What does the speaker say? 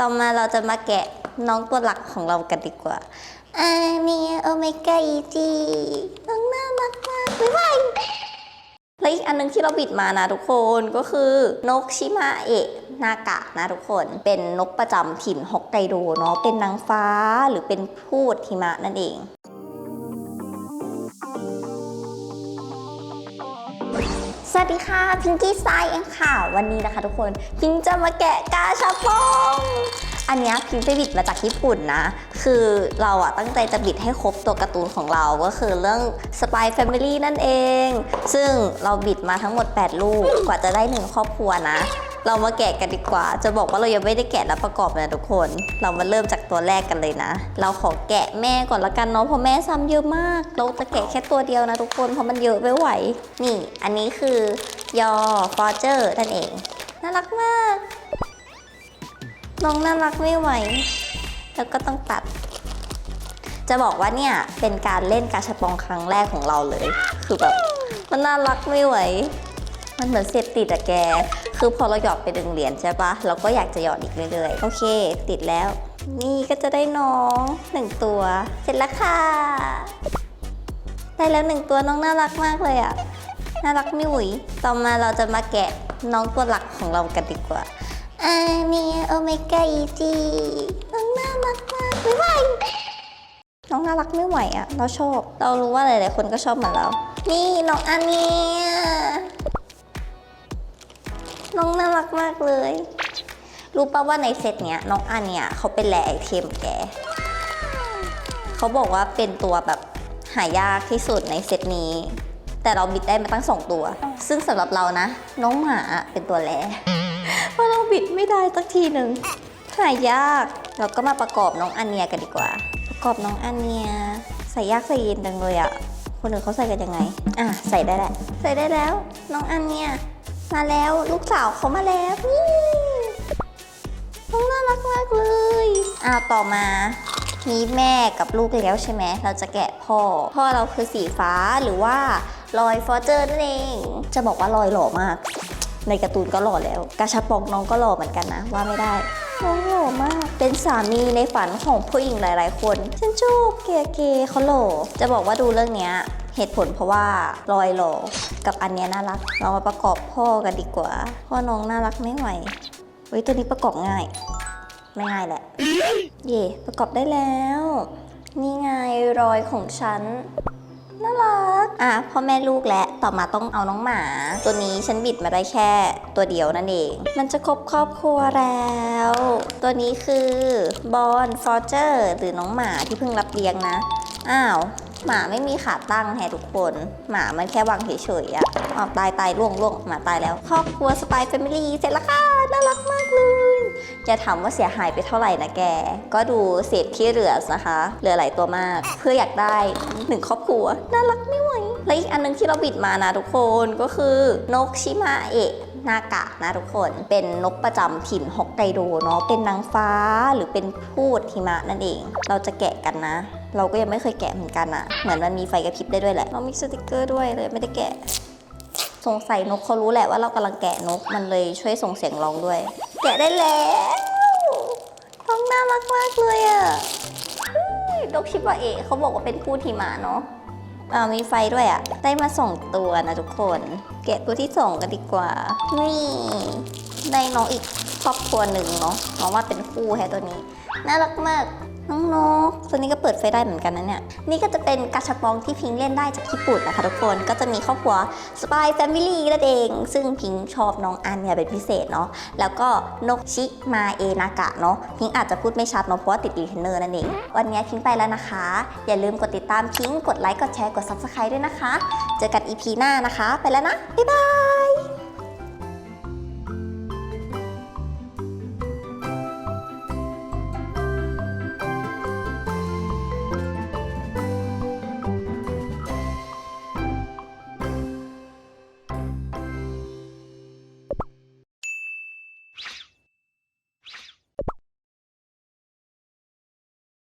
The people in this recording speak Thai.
ต่อมาเราจะมาแกะน้องตัวหลักของเรากันดีกว่าอาเนียโอเมก้าอีจีน้องน่ารักมากบ๊ายบายและอีกอันนึงที่เราบิดมานะทุกคนก็คือนกชิมาเอะนากะนะทุกคน เป็นนกประจำถิ่นฮอกไกโดเนาะเป็นนางฟ้าหรือเป็นพูดหิมะนั่นเอง สวัสดีค่ะพิงกี้ไซเองค่ะ วันนี้นะคะทุกคนพิงจะมาแกะกาชาปองอันเนี้ยพิงไปบิดมาจากญี่ปุ่นนะ คือเราอะตั้งใจจะบิดให้ครบตัวการ์ตูนของเราก็คือเรื่อง Spy Family นั่นเอง ซึ่งเราบิดมาทั้งหมด 8 ลูกกว่าจะได้หนึ่งครอบครัวนะ เรามาแกะกันดีกว่า จะบอกว่าเรายังไม่ได้แกะและประกอบนะทุกคน เรามาเริ่มจากตัวแรกกันเลยนะ เราขอแกะแม่ก่อนละกันเนาะเพราะแม่ซ้ำเยอะมาก เราจะแกะแค่ตัวเดียวนะทุกคนเพราะมันเยอะไม่ไหว นี่ อันนี้คือยอฟอร์เจอร์นั่นเอง น่ารักมากน้องน่ารักไม่ไหว แล้วก็ต้องตัด จะบอกว่าเนี่ยเป็นการเล่นกาชาปองครั้งแรกของเราเลย คือแบบมันน่ารักไม่ไหว มันเหมือนเสพติดอะแก คือพอเราหยอดไปดึงเหรียญใช่ปะเราก็อยากจะหยอดอีกเรื่อยๆ โอเค ติดแล้ว นี่ก็จะได้น้องหนึ่งตัว เสร็จแล้วค่ะ ได้แล้วหนึ่งตัวน้องน่ารักมากเลยอะน่ารักไม่หวุยต่อมาเราจะมาแกะน้องตัวหลักของเรากันดีกว่าอาเมียโอเมก้าอีจีน้องน่ารักมากบ๊ายบายน้องน่ารักไม่ไหวอะเราชอบ เรารู้ว่าหลายๆคนก็ชอบเหมือนเรา นี่น้องอันเนีย รักมากเลย รู้ป่าว่าในเซตเนี้ยน้องอันเนี่ยเขาเป็นแรไอเทมแก เขาบอกว่าเป็นตัวแบบหายากที่สุดในเซตนี้ แต่เราบิดได้มาตั้งสองตัว ซึ่งสำหรับเรานะ น้องหมาเป็นตัวแรเพราะเราบิดไม่ได้สักทีหนึ่งหายาก เราก็มาประกอบน้องอันเนียกันดีกว่า ประกอบน้องอันเนียใส่ยากใส่เย็นจังเลยอะคนอื่นเขาใส่กันยังไง อะใส่ได้แหล้วใส่ได้แล้ว น้องอันเนีย มาแล้วลูกสาวเขามาแล้วนี่น้องน่ารักมากเลยอ้าวต่อมามีแม่กับลูกแล้วใช่ไหมเราจะแกะพ่อ พ่อเราคือสีฟ้าหรือว่าลอยฟอร์เจอร์นั่นเอง จะบอกว่าลอยหล่อมาก ในการ์ตูนก็หล่อแล้ว กาชาปองน้องก็หล่อเหมือนกันนะ ว่าไม่ได้น้องหล่อมาก เป็นสามีในฝันของผู้หญิงหลาย ๆ คน ฉันชอบเกเกเขาหล่อ จะบอกว่าดูเรื่องเนี้ย เหตุผลเพราะว่าลอยหลอกับอันเนี้ยน่ารัก เรามาประกอบพ่อกันดีกว่า พ่อน้องน่ารักไม่ไหวเฮ้ยตัวนี้ประกอบง่าย ไม่ง่ายแหละ เย่ประกอบได้แล้ว นี่ไงรอยของฉันน่ารัก อะพ่อแม่ลูกและต่อมาต้องเอาน้องหมา ตัวนี้ฉันบิดมาได้แค่ตัวเดียวนั่นเอง มันจะครบครอบครัวแล้ว ตัวนี้คือบอลฟอร์เจอร์หรือน้องหมาที่เพิ่งรับเลี้ยงนะ อ้าว หมาไม่มีขาตั้งแฮะทุกคน หมามันแค่วางเฉยๆอะอ้าวตายตายล่วงล่วงหมาตายแล้ว ครอบครัวสไปายแฟมิลี่เสร็จแล้วค่ะ น่ารักมากเลยจะถามว่าเสียหายไปเท่าไหร่นะแก ก็ดูเศษที่เหลือนะคะ เหลือหลายตัวมาก เพื่ออยากได้หนึ่งครอบครัว น่ารักไม่ไหว และอีกอันนึงที่เราบิดมานะทุกคนก็คือนกชิมาเอะนากะนะทุกคนเป็นนกประจำถิ่นฮอกไกโดเนาะเป็นนางฟ้าหรือเป็นพูดหิมะนั่นเอง เราจะแกะกันนะ เราก็ยังไม่เคยแกะเหมือนกันอะเหมือนมันมีไฟกระพริบได้ด้วยแหละเรามีสติกเกอร์ด้วยเลยไม่ได้แกะ สงสัยนกเขารู้แหละว่าเรากำลังแกะนกมันเลยช่วยส่งเสียงร้องด้วย แกะได้แล้วน้องน่ารักมากเลยอะนกชิบะเอะเขาบอกว่าเป็นผู้ทีมาเนาะอ่ามีไฟด้วยอะได้มาสองตัวนะทุกคน แกะตัวที่สองกันดีกว่า นี่ได้น้องอีกครอบครัวหนึ่งเนาะน้องว่าเป็นคู่แฮตัวนี้ น่ารักมาก น้องนก ตัวนี้ก็เปิดไฟได้เหมือนกันนะเนี่ย นี่ก็จะเป็นกาชาปองที่พิงเล่นได้จากญี่ปุ่นนะคะทุกคน ก็จะมีครอบครัว Spy Family นั่นเอง ซึ่งพิงชอบน้องอันเนี่ยเป็นพิเศษเนาะ แล้วก็นกชิมาเอนากะเนาะ พิงอาจจะพูดไม่ชัดเนาะเพราะว่าติดรีเทนเนอร์นั่นเอง วันนี้พิงไปแล้วนะคะ อย่าลืมกดติดตามพิง กดไลค์ กดแชร์ กด Subscribe ด้วยนะคะ เจอกัน EP หน้านะคะ ไปแล้วนะ บ๊ายบาย